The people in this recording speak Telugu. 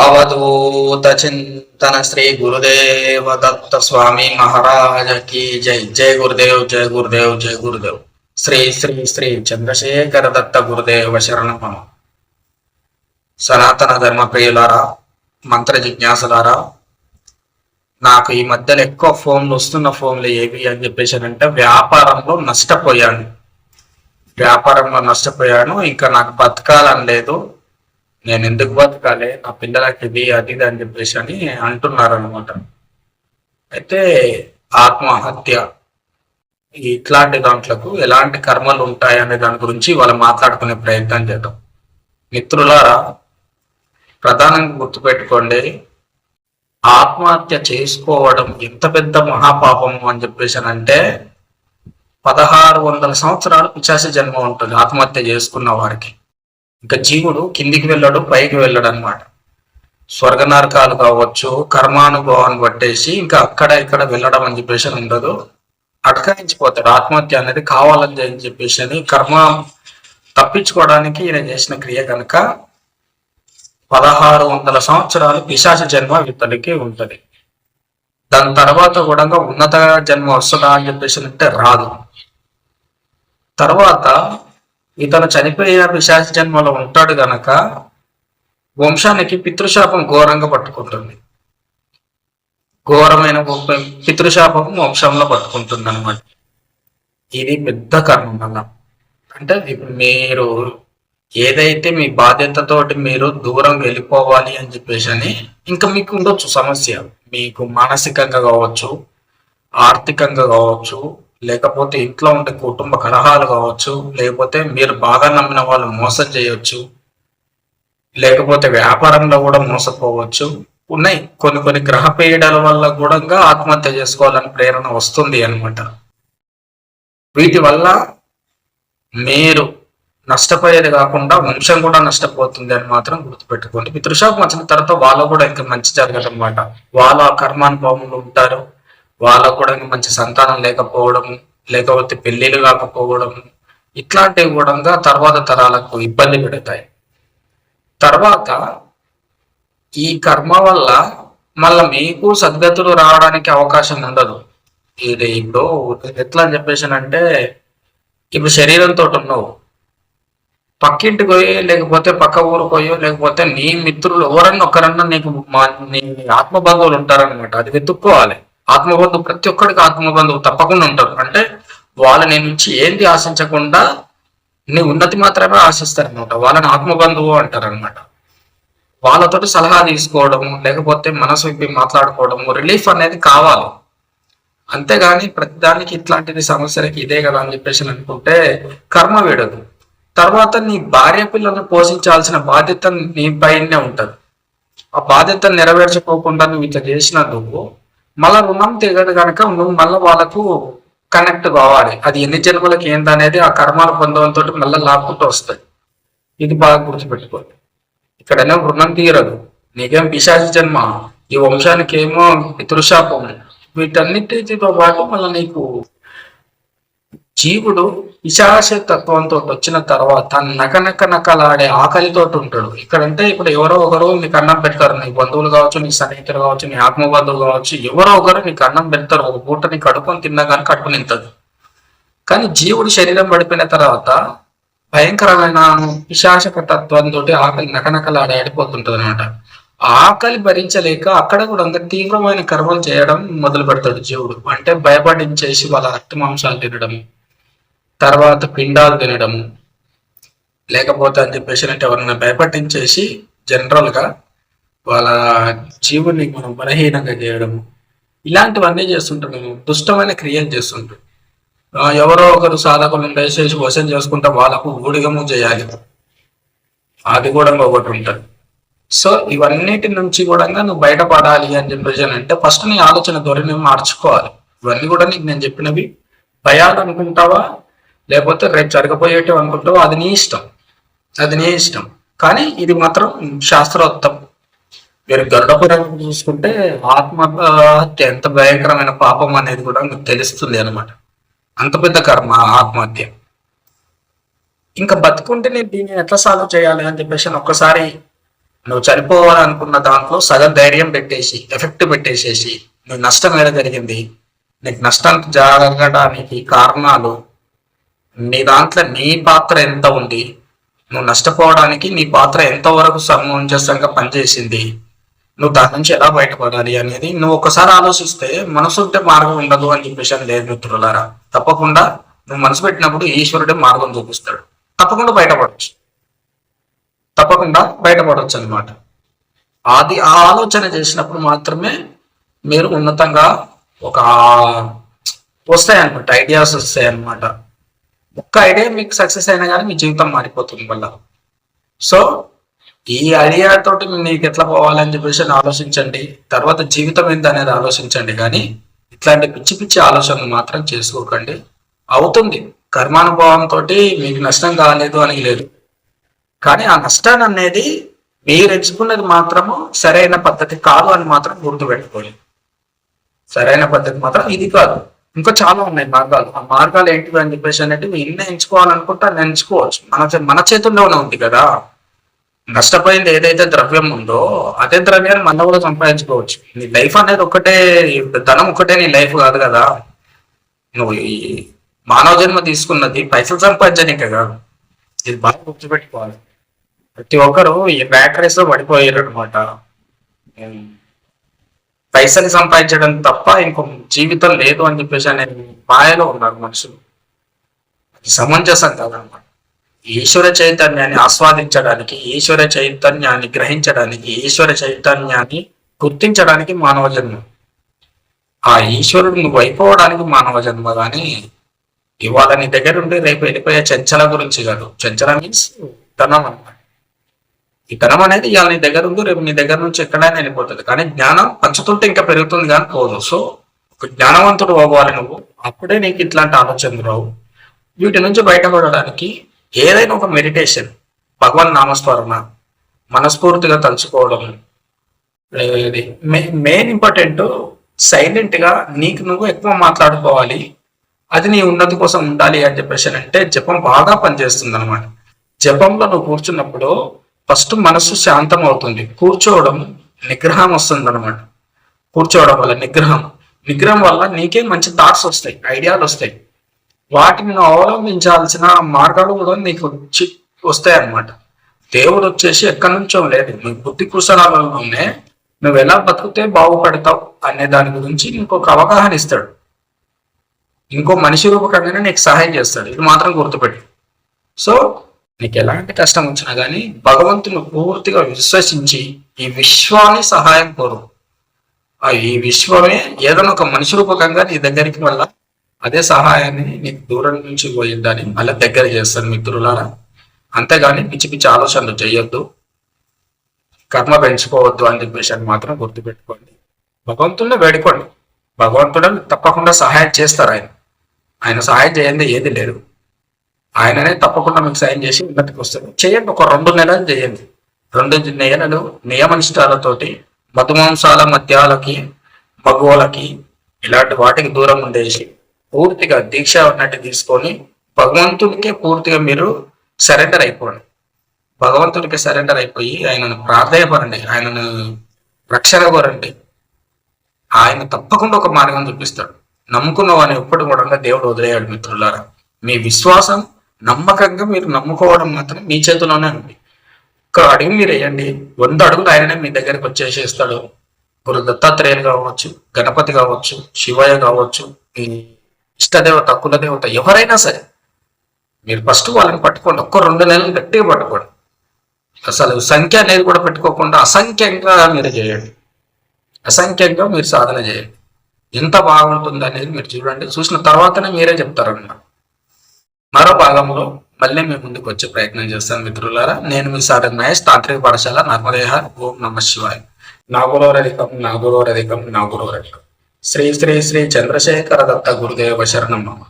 అవధూత చింతన శ్రీ గురుదేవ దత్త స్వామి మహారాజకి జై జై గురుదేవ్ జై గురుదేవ్ జై గురుదేవ్ శ్రీ శ్రీ శ్రీ చంద్రశేఖర దత్త గురుదేవ శరణమ సనాతన ధర్మ ప్రియులారా మంత్ర జిజ్ఞాసులారా నాకు ఈ మధ్యలో ఎక్కువ ఫోన్లు వస్తున్న ఫోన్లు ఏవి అని చెప్పేసి అంటే వ్యాపారంలో నష్టపోయాను. వ్యాపారంలో నష్టపోయాను ఇంకా నాకు బతకాలని లేదు. నేను ఎందుకు బతకాలి? నా పిల్లలకి ఇది అది ఇది అని చెప్పేసి అని అంటున్నారు అనమాట అయితే ఆత్మహత్య ఇట్లాంటి దాంట్లకు ఎలాంటి కర్మలు ఉంటాయి అనే దాని గురించి వాళ్ళు మాట్లాడుకునే ప్రయత్నం చేద్దాం. మిత్రులారా ప్రధానంగా గుర్తుపెట్టుకోండి ఆత్మహత్య చేసుకోవడం ఎంత పెద్ద మహాపాపము అని చెప్పేసి అని అంటే పదహారు వందల సంవత్సరాలు పిచాసి జన్మ ఉంటుంది ఆత్మహత్య చేసుకున్న వారికి. ఇంకా జీవుడు కిందికి వెళ్ళడు పైకి వెళ్ళడు అనమాట స్వర్గ నరకాలు కావచ్చు కర్మానుభవాన్ని పట్టేసి ఇంకా అక్కడ ఇక్కడ వెళ్ళడం అని చెప్పేసి ఉండదు. అటకాయించిపోతాడు. ఆత్మహత్య అనేది కావాలని అని చెప్పేసి అని కర్మ తప్పించుకోవడానికి ఈయన చేసిన క్రియ కనుక పదహారు వందల సంవత్సరాలు పిశాచ జన్మ ఇతనికి ఉంటది. దాని తర్వాత కూడా ఉన్నత జన్మ వస్తుందా అని చెప్పేసి అంటే రాదు. తర్వాత ఇతను చనిపోయిన పిశాచ జన్మలో ఉంటాడు గనక వంశానికి పితృశాపం ఘోరంగా పట్టుకుంటుంది. ఘోరమైన పితృశాపం వంశంలో పట్టుకుంటుంది అనమాట ఇది పెద్ద కర్మ అంటే ఇప్పుడు మీరు ఏదైతే మీ బాధ్యతతోటి మీరు దూరం వెళ్ళిపోవాలి అని చెప్పేసి అని ఇంకా మీకు ఉండొచ్చు సమస్య మీకు మానసికంగా కావచ్చు ఆర్థికంగా కావచ్చు లేకపోతే ఇంట్లో ఉండే కుటుంబ కలహాలు కావచ్చు లేకపోతే మీరు బాగా నమ్మిన వాళ్ళు మోసం చేయొచ్చు లేకపోతే వ్యాపారంలో కూడా మోసపోవచ్చు. ఉన్నాయి. కొన్ని కొన్ని గ్రహ పీడల వల్ల కూడా ఆత్మహత్య చేసుకోవాలని ప్రేరణ వస్తుంది అనమాట వీటి వల్ల మీరు నష్టపోయేది కాకుండా వంశం కూడా నష్టపోతుంది అని మాత్రం గుర్తుపెట్టుకోండి. పితృశాపం వచ్చిన తర్వాత వాళ్ళు కూడా ఇంకా మంచి జరగదు అనమాట వాళ్ళ కర్మానుభవంలో ఉంటారు. వాళ్ళకు కూడా మంచి సంతానం లేకపోవడం లేకపోతే పెళ్ళిళ్ళు కాకపోవడం ఇట్లాంటివి కూడా తర్వాత తరాలకు ఇబ్బంది పెడతాయి. తర్వాత ఈ కర్మ వల్ల మళ్ళీ మీకు సద్గతులు రావడానికి అవకాశం ఉండదు. ఇది ఇప్పుడు ఎట్లా అని చెప్పేసి అంటే ఇప్పుడు శరీరంతో ఉన్నావు. పక్కింటికి పోయి లేకపోతే పక్క ఊరు పోయో లేకపోతే నీ మిత్రులు ఎవరన్నా ఒకరన్నా నీకు మా నీ ఆత్మబంధువులు ఉంటారనమాట అది వెతుక్కోవాలి. ఆత్మబంధువు ప్రతి ఒక్కడికి ఆత్మబంధువు తప్పకుండా ఉంటారు అంటే వాళ్ళ నేను నుంచి ఏంది ఆశించకుండా నీ ఉన్నతి మాత్రమే ఆశిస్తారనమాట వాళ్ళని ఆత్మబంధువు అంటారనమాట వాళ్ళతోటి సలహా తీసుకోవడం లేకపోతే మనసు విప్పి మాట్లాడుకోవడం రిలీఫ్ అనేది కావాలి. అంతేగాని ప్రతిదానికి ఇట్లాంటిది సమస్యలకి ఇదే కదా అని చెప్పేసి అనుకుంటే కర్మ వేడదు. తర్వాత నీ భార్య పిల్లల్ని పోషించాల్సిన బాధ్యత నీ పైనే ఉంటది. ఆ బాధ్యతను నెరవేర్చుకోకుండా నువ్వు ఇట్లా చేసిన నువ్వు మళ్ళా రుణం తీగదు కనుక నువ్వు మళ్ళీ వాళ్ళకు కనెక్ట్ కావాలి. అది ఎన్ని జన్మలకి అనేది ఆ కర్మాల తోటి మళ్ళీ లాక్కుంటూ వస్తుంది. ఇది బాగా గుర్తుపెట్టుకోండి. ఇక్కడేమో రుణం తీరదు. నీకేం పిశాచి జన్మ? ఈ వంశానికి ఏమో పితృశాపం. వీటన్నిటితో పాటు మళ్ళీ నీకు జీవుడు పిశాచ తత్వంతో వచ్చిన తర్వాత నకనక నకలాడే ఆకలితో ఉంటాడు. ఇక్కడంటే ఇప్పుడు ఎవరో ఒకరు నీకు అన్నం పెడతారు. నీ బంధువులు కావచ్చు నీ స్నేహితులు కావచ్చు నీ ఆత్మ బంధువులు కావచ్చు ఎవరో ఒకరు నీకు అన్నం పెడతారు. ఒక పూట నీ కడుపుని తిన్నా కానీ కడుపు నింతది. కానీ జీవుడు శరీరం పడిపోయిన తర్వాత భయంకరమైన పిశాచక తత్వంతో ఆకలి నకనకలాడే ఆడిపోతుంటది అనమాట ఆకలి భరించలేక అక్కడ కూడా అంత తీవ్రమైన కర్మలు చేయడం మొదలు పెడతాడు జీవుడు. అంటే భయపడించేసి వాళ్ళ రక్త మాంసాలు తినడం తర్వాత పిండాలు తినడము. లేకపోతే అని చెప్పేసి అంటే ఎవరైనా భయపట్టించేసి జనరల్గా వాళ్ళ జీవుని మనం బలహీనంగా చేయడము. ఇలాంటివన్నీ చేస్తుంటాం దుష్టమైన క్రియలు చేస్తుంటాం. ఎవరో ఒకరు సాధకులను దయచేసి వశం చేసుకుంటే వాళ్ళకు ఊడిగము చేయాలి. అది కూడా ఒకటి ఉంటుంది. సో ఇవన్నిటి నుంచి కూడా నువ్వు బయటపడాలి అని చెప్పేసి అంటే ఫస్ట్ నీ ఆలోచన ధోరణి మార్చుకోవాలి. ఇవన్నీ కూడా నీకు నేను చెప్పినవి. భయాలు అనుకుంటావా? లేకపోతే రేపు జరగబోయేటివి అనుకుంటావు అది నీ ఇష్టం. అది నీ ఇష్టం. కానీ ఇది మాత్రం శాస్త్రోత్తం. మీరు గరుడపురం చూసుకుంటే ఆత్మహత్య ఎంత భయంకరమైన పాపం అనేది కూడా మీకు తెలుస్తుంది అనమాట అంత పెద్ద కర్మ ఆత్మహత్య. ఇంకా బతుకుంటే నేను దీన్ని ఎట్లా సాల్వ్ చేయాలి అని చెప్పేసి ఒక్కసారి నువ్వు చనిపోవాలనుకున్న దాంట్లో సగం ధైర్యం పెట్టేసి ఎఫెక్ట్ పెట్టేసేసి నువ్వు నష్టం ఏదో జరిగింది నీకు నష్టం జరగడానికి కారణాలు నీ దాంట్లో నీ పాత్ర ఎంత ఉంది? నువ్వు నష్టపోవడానికి నీ పాత్ర ఎంతవరకు సమంజసంగా పనిచేసింది? నువ్వు దాని నుంచి ఎలా బయటపడాలి అనేది నువ్వు ఒకసారి ఆలోచిస్తే మనసు ఉంటే మార్గం ఉండదు అని చెప్పేసి అని లేదు మిత్రులారా. తప్పకుండా నువ్వు మనసు పెట్టినప్పుడు ఈశ్వరుడే మార్గం చూపిస్తాడు. తప్పకుండా బయటపడవచ్చు తప్పకుండా బయటపడవచ్చు అనమాట అది ఆ ఆలోచన చేసినప్పుడు మాత్రమే మీరు ఉన్నతంగా ఒక వస్తాయి అనమాట ఐడియాస్ వస్తాయి అనమాట ఒక్క ఐడియా మీకు సక్సెస్ అయినా కానీ మీ జీవితం మారిపోతుంది మళ్ళా. సో ఈ ఐడియా తోటి మీకు ఎట్లా పోవాలని చెప్పేసి ఆలోచించండి. తర్వాత జీవితం ఏంటి అనేది ఆలోచించండి. కానీ ఇట్లాంటి పిచ్చి పిచ్చి ఆలోచనలు మాత్రం చేసుకోకండి. అవుతుంది. కర్మానుభవంతో మీకు నష్టం కాలేదు అని లేదు. కానీ ఆ నష్టాన్ని అనేది మీరు ఎంచుకున్నది మాత్రము సరైన పద్ధతి కాదు అని మాత్రం గుర్తుపెట్టుకోలేదు సరైన పద్ధతి మాత్రం ఇది కాదు. ఇంకా చాలా ఉన్నాయి మార్గాలు. ఆ మార్గాలు ఏంటివి అని చెప్పేసి అనేటివి ఇల్లు ఎంచుకోవాలనుకుంటే అది ఎంచుకోవచ్చు మన మన చేతుల్లోనే ఉంది కదా. నష్టపోయింది ఏదైతే ద్రవ్యం ఉందో అదే ద్రవ్యాన్ని మన కూడా సంపాదించుకోవచ్చు. నీ లైఫ్ అనేది ఒకటే ధనం ఒకటే నీ లైఫ్ కాదు కదా. నువ్వు ఈ మానవ జన్మ తీసుకున్నది పైసలు సంపాదించనీకే కాదు. ఇది బాగా గుర్తుపెట్టుకోవాలి. ప్రతి ఒక్కరు ఈ బ్యాక్ రేస్లో పడిపోయారు అనమాట పైసలు సంపాదించడం తప్ప ఇంకో జీవితం లేదు అని చెప్పేసి అనే మాయలో ఉన్నారు మనుషులు. అది సమంజసం కాదనమాట ఈశ్వర చైతన్యాన్ని ఆస్వాదించడానికి ఈశ్వర చైతన్యాన్ని గ్రహించడానికి ఈశ్వర చైతన్యాన్ని గుర్తించడానికి మానవ జన్మ. ఆ ఈశ్వరుడు నువ్వు మానవ జన్మ కానీ ఇవాళ నీ దగ్గర ఉండి రేపు వెళ్ళిపోయే చెంచల గురించి కాదు. చెంచల మీన్స్ ధనం అన్నమాట. ఈ కరం అనేది ఇవాళ నీ దగ్గర ఉంది రేపు నీ దగ్గర నుంచి ఎక్కడైనా వెళ్ళిపోతుంది. కానీ జ్ఞానం పంచుతుంటే ఇంకా పెరుగుతుంది కానీ పోదు. సో ఒక జ్ఞానవంతుడు అవ్వాలి నువ్వు. అప్పుడే నీకు ఇట్లాంటి ఆలోచనలు రావు. వీటి నుంచి బయటపడడానికి ఏదైనా ఒక మెడిటేషన్ భగవాన్ నామస్మరణ మనస్ఫూర్తిగా తలుచుకోవడం ఇది మెయిన్ ఇంపార్టెంట్ సైలెంట్గా నీకు నువ్వు ఎక్కువ మాట్లాడుకోవాలి. అది నీ ఉన్నతి కోసం ఉండాలి అని చెప్పేసి అంటే జపం బాగా పనిచేస్తుంది అనమాట జపంలో నువ్వు కూర్చున్నప్పుడు ఫస్ట్ మనసు శాంతం అవుతుంది కూర్చోవడం నిగ్రహం వస్తుంది అనమాట కూర్చోవడం వల్ల నిగ్రహం. నిగ్రహం వల్ల నీకే మంచి థాట్స్ వస్తాయి ఐడియాలు వస్తాయి. వాటిని అవలంబించాల్సిన మార్గాలు కూడా నీకు వచ్చి వస్తాయి అన్నమాట దేవుడు వచ్చేసి ఎక్కడి నుంచో లేదు. నీ బుద్ధి కుశలాలలోనే నువ్వు ఎలా బతికితే బాగుపడతావు అనే దాని గురించి ఇంకొక అవగాహన ఇస్తాడు. ఇంకో మనిషి రూపకంగానే నీకు సహాయం చేస్తాడు. ఇది మాత్రం గుర్తుపెట్టు. సో నీకు ఎలాంటి కష్టం వచ్చినా కానీ భగవంతుని పూర్తిగా విశ్వసించి ఈ విశ్వాన్ని సహాయం కోరు. ఈ విశ్వమే ఏదైనా ఒక మనిషి రూపకంగా నీ దగ్గరికి వల్ల అదే సహాయాన్ని నీకు దూరం నుంచి పోయిందని మళ్ళీ దగ్గర చేస్తాను మిత్రులారా. అంతేగాని పిచ్చి పిచ్చి ఆలోచనలు చేయొద్దు. కర్మ పెంచుకోవద్దు అని చెప్పేసి అని మాత్రం గుర్తుపెట్టుకోండి. భగవంతుడిని వేడుకోండి. భగవంతుడు తప్పకుండా సహాయం చేస్తారు ఆయన. ఆయన సహాయం చేయండి ఏది లేదు. ఆయననే తప్పకుండా మీకు సాయం చేసి ఉన్నతికి వస్తారు చేయండి ఒక రెండు నెలలు చేయండి. రెండు నెలలు నియమనిష్టాలతోటి మధుమాంసాల మద్యాలకి మగువలకి ఇలాంటి వాటికి దూరం ఉండేసి పూర్తిగా దీక్ష ఉన్నట్టు తీసుకొని భగవంతుడికే పూర్తిగా మీరు సరెండర్ అయిపోండి. భగవంతుడికి సరెండర్ అయిపోయి ఆయనను ప్రార్థయపరండి ఆయనను రక్షణ కోరండి. ఆయన తప్పకుండా ఒక మార్గం చూపిస్తాడు. నమ్ముకున్న వాడిని ఎప్పుడు కూడా దేవుడు వదిలేయాడు మిత్రులారా. మీ విశ్వాసం నమ్మకంగా మీరు నమ్ముకోవడం మాత్రం మీ చేతిలోనే ఉంది. ఒక అడుగు మీరు వేయండి. వంద అడుగులు ఆయననే మీ దగ్గరికి వచ్చేసేస్తాడు. గురు దత్తాత్రేయులు కావచ్చు గణపతి కావచ్చు శివయ్య కావచ్చు మీ ఇష్టదేవత కులదేవత ఎవరైనా సరే మీరు ఫస్ట్ వాళ్ళని పట్టుకోండి. ఒక్క రెండు నెలలు గట్టిగా పట్టుకోండి. అసలు సంఖ్య అనేది కూడా పెట్టుకోకుండా అసంఖ్యంగా మీరు చేయండి. అసంఖ్యంగా మీరు సాధన చేయండి. ఎంత బాగుంటుంది అనేది మీరు చూడండి. చూసిన తర్వాతనే మీరే చెప్తారన్నమాట. భాగంలో మళ్ళీ మీ ముందుకు వచ్చే ప్రయత్నం చేస్తాను మిత్రులారా. నేను మీ సార్ మహేష్ తాంత్రిక పాఠశాల నర్మదేహ ఓం నమ శివాయ. నాగురోరధికం నాగురోరధికం నాగురోరధికం శ్రీ శ్రీ శ్రీ చంద్రశేఖర దత్త గురుదేవ శరణం నమ.